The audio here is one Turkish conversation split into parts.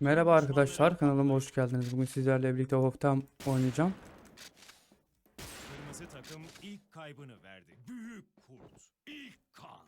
Merhaba arkadaşlar kanalıma hoş geldiniz. Bugün sizlerle birlikte Hof'tan oynayacağım. Kırmızı takım ilk kaybını verdi. Büyük kurt. İlk kan.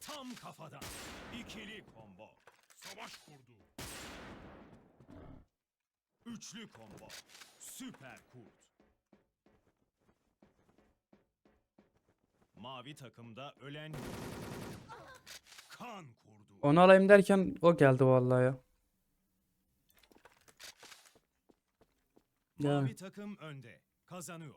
Tam kafadan. İkili combo. Savaş kurdu. Üçlü combo. Süper kurt. Mavi takımda ölen kan kurdu. Onu alayım derken o geldi vallahi ya. Mavi takım önde. Kazanıyor.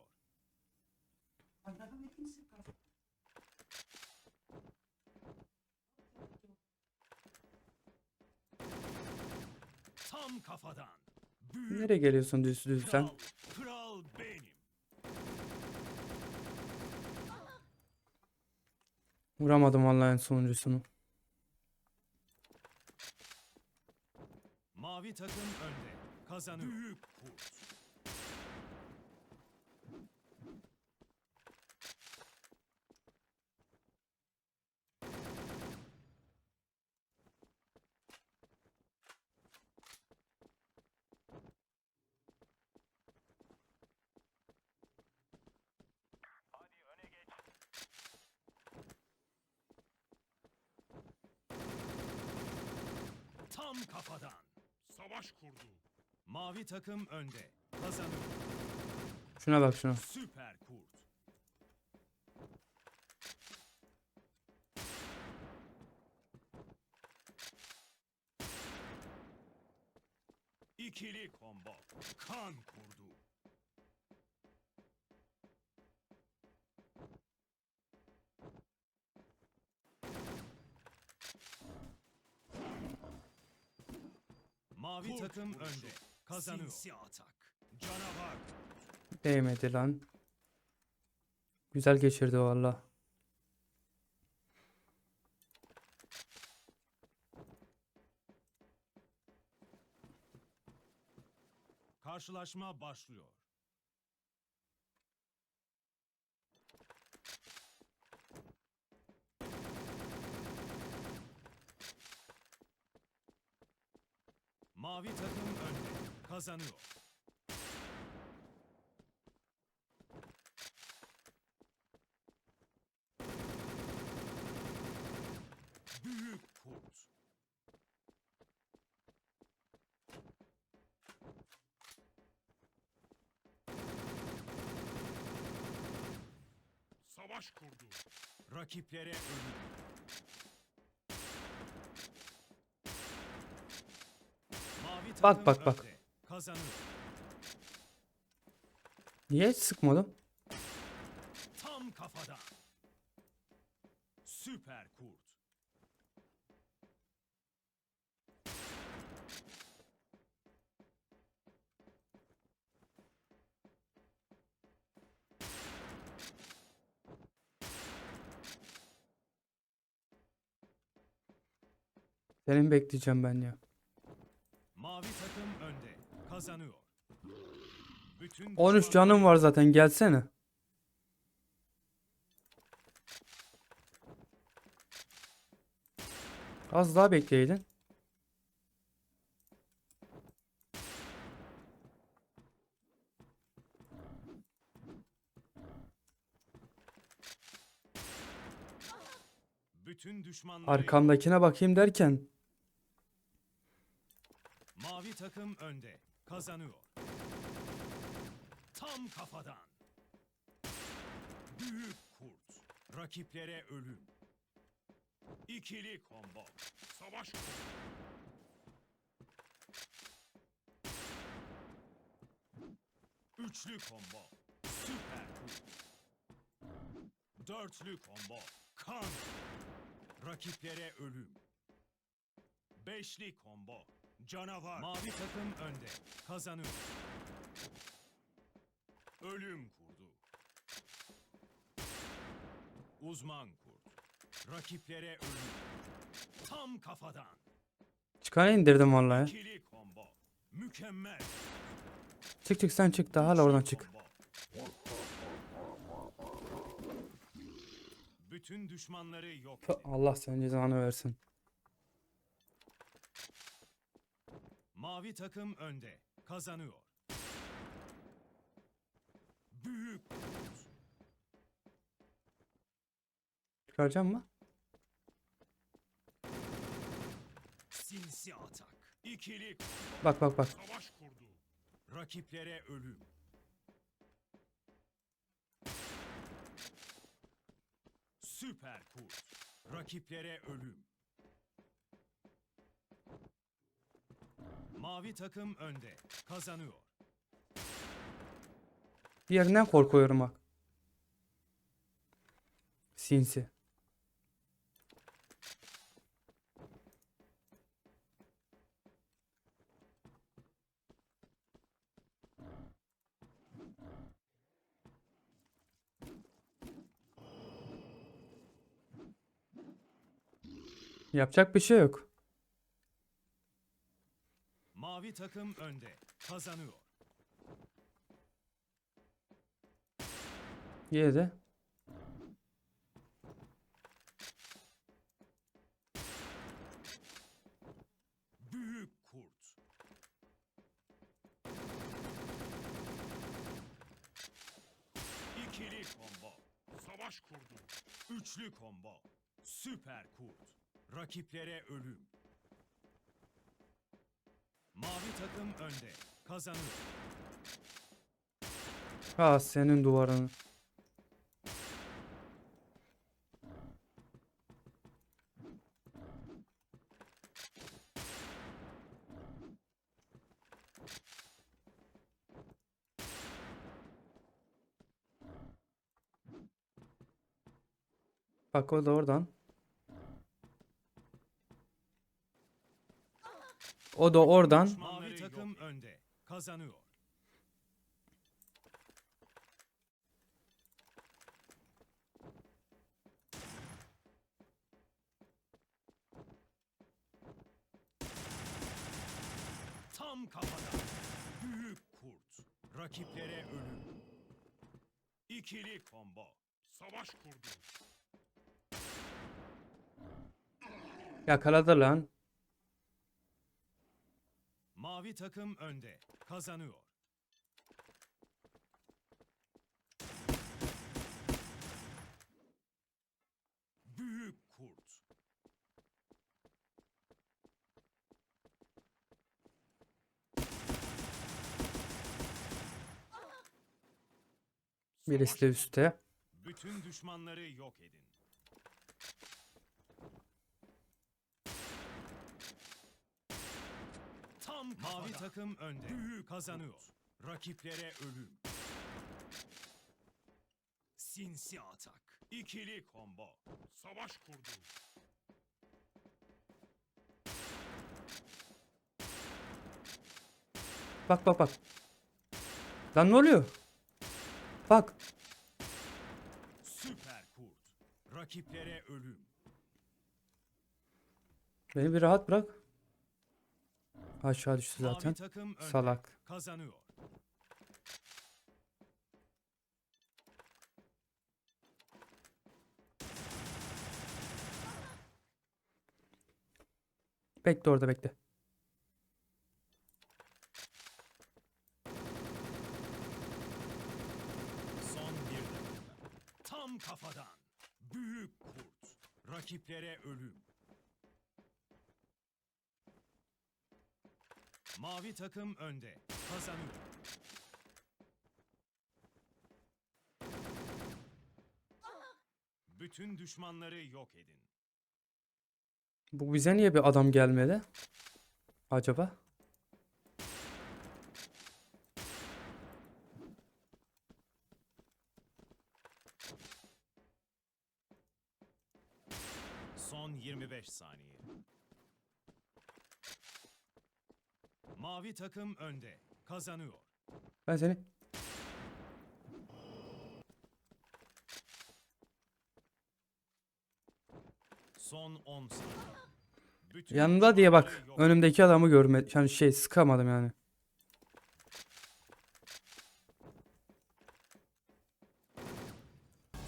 Tam kafadan. Büyük nereye geliyorsun düz düz sen? kral. Kral benim. Vuramadım vallahi en sonuncusunu. Mavi takım önde. Kazanıyor. Büyük kurt. Tam kafadan. Savaş kurdu. Mavi takım önde. Kazanıyor. Şuna bak şuna. Süper kurt. İkili combo. Kan kurdu. Mavi takım önde. Kazanıyor. Sinsi atak. Canavar. Değmedi lan. Güzel geçirdi valla. Karşılaşma başlıyor. Mavi takım önde. Kazanıyor. Büyük kurt. Savaş kurdu. Rakiplere ölüm. Mavi Bak, bak, bak. Niye hiç sıkmadım? Tam kafadan. Süper kurt. Senin bekleyeceğim ben ya. Kazanıyor. Bütün 13 düşmanları- canım var zaten gelsene. Az daha bekleyeydin. Bütün düşmanları Arkamdakine bakayım derken Mavi takım önde. Kazanıyor. Tam kafadan. Büyük kurt. Rakiplere ölüm. İkili combo. Savaş. Üçlü combo. Süper kurt. Dörtlü combo. Kan. Rakiplere ölüm. Beşli combo. Canavar. Mavi takım önde. Kazanıyor. Ölüm kurdu. Uzman kurt. Rakiplere ölüm. Tam kafadan. çıkanı indirdim vallahi. İkili combo. Mükemmel. Çık çık sen çık daha hala oradan çık. Bütün düşmanları yok edin. Allah senin cezanı versin. Mavi takım önde. Kazanıyor. Büyük. Çıkaracağım mı? Sinsi atak. İkili. Bak bak bak. Savaş kurdu. Rakiplere ölüm. Süper kurt. Rakiplere ölüm. Mavi takım önde. Kazanıyor. Diğerinden korkuyorum bak. Sinsi. Yapacak bir şey yok. Mavi takım önde. Kazanıyor. Yedi. Büyük kurt. İkili combo. Savaş kurdu. Üçlü combo. Süper kurt. Rakiplere ölüm. Mavi takım önde. Kazanıyor. Ha senin duvarın. Bak o da oradan. O da oradan. Mavi takım önde. Kazanıyor. Tam kafadan. Büyük kurt. Rakiplere ölüm. İkili combo. Savaş kurdu. Yakaladı lan. Mavi takım önde. Kazanıyor. Büyük kurt. Birisi de üstte. Bütün düşmanları yok edin. Tam mavi takım önde. Büyük kazanıyor. Rakiplere ölüm. Sinsi atak. İkili combo. Savaş kurdu. Bak bak bak. Lan ne oluyor? Bak. Süper kurt. Rakiplere ölüm. Beni bir rahat bırak. Aşağı düştü zaten. Salak. Kazanıyor. Bekle orada bekle. Son bir dakika. Tam kafadan. Büyük kurt. Rakiplere ölüm. Mavi takım önde. Kazanıyor. Bütün düşmanları yok edin. Bu bize niye bir adam gelmedi? Acaba? Son 25 saniye. Mavi takım önde. Kazanıyor. Ben seni Son 10 saniye. Bütün yanında diye bak. Önümdeki adamı görmedim. Yani şey sıkamadım yani.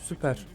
Süper.